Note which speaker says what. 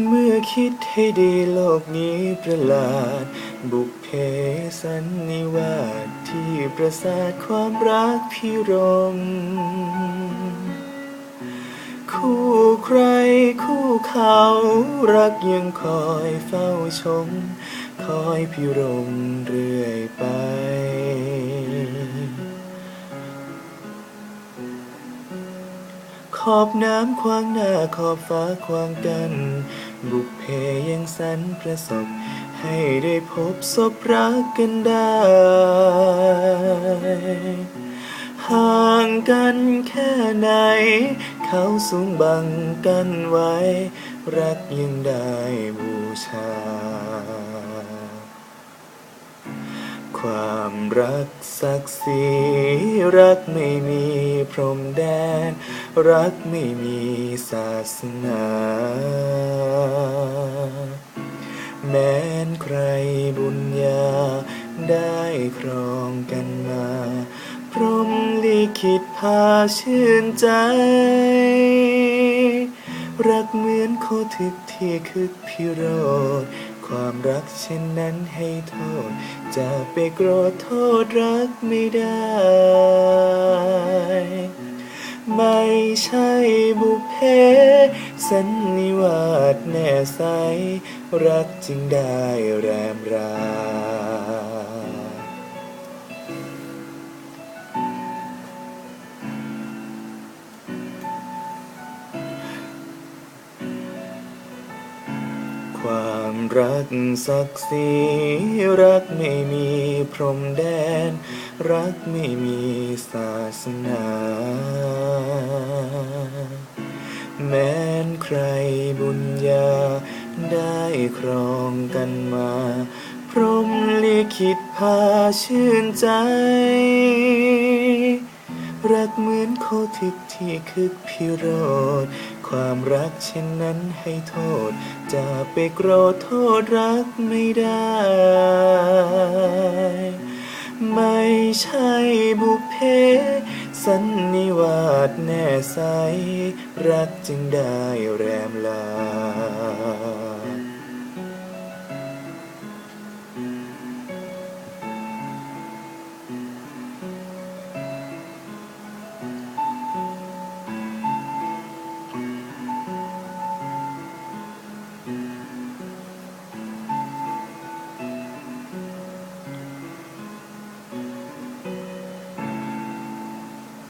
Speaker 1: เมื่อคิดให้ดีโลกนี้ประหลาด บุพเพสันนิวาสที่ประสาทความรักพิรม คู่ใครคู่เขารักยังคอยเฝ้าชม คอยพิรมเรื่อยไปขอบน้ำขวางหน้าขอบฟ้าขวางกัน บุพเพยังสรรประสบ ให้ได้พบศพรักกันได้ ห่างกันแค่ไหน เขาสูงบังกันไว้ รักยังได้บูชา ความรักศักดิ์ศรีรักไม่มีพรมแดน รักไม่มีศาสนา แม้นใครบุญญาได้ครองกันมา พรมลิขิตพาชื่นใจ รักเหมือนโคทึกที่คึกพิโรธ ความรักเช่นนั้นให้โทษ จะไปโกรธโทษรักไม่ได้ ไม่ใช่บุพเพสันนิวาสแน่ใส รักจึงได้แรมรา ความรักศักดิ์ศรีรักไม่มีพรมแดน รักไม่มีศาสนา แม้นใครบุญญา ได้ครองกันมา พรมลิขิตพาชื่นใจ รักเหมือนโคทึกที่คึกพิโรธความรักเช่นนั้นให้โทษ จะไปโกรธโทษรักไม่ได้ ไม่ใช่บุพเพ สันนิวาสแน่ใส รักจึงได้แรมลา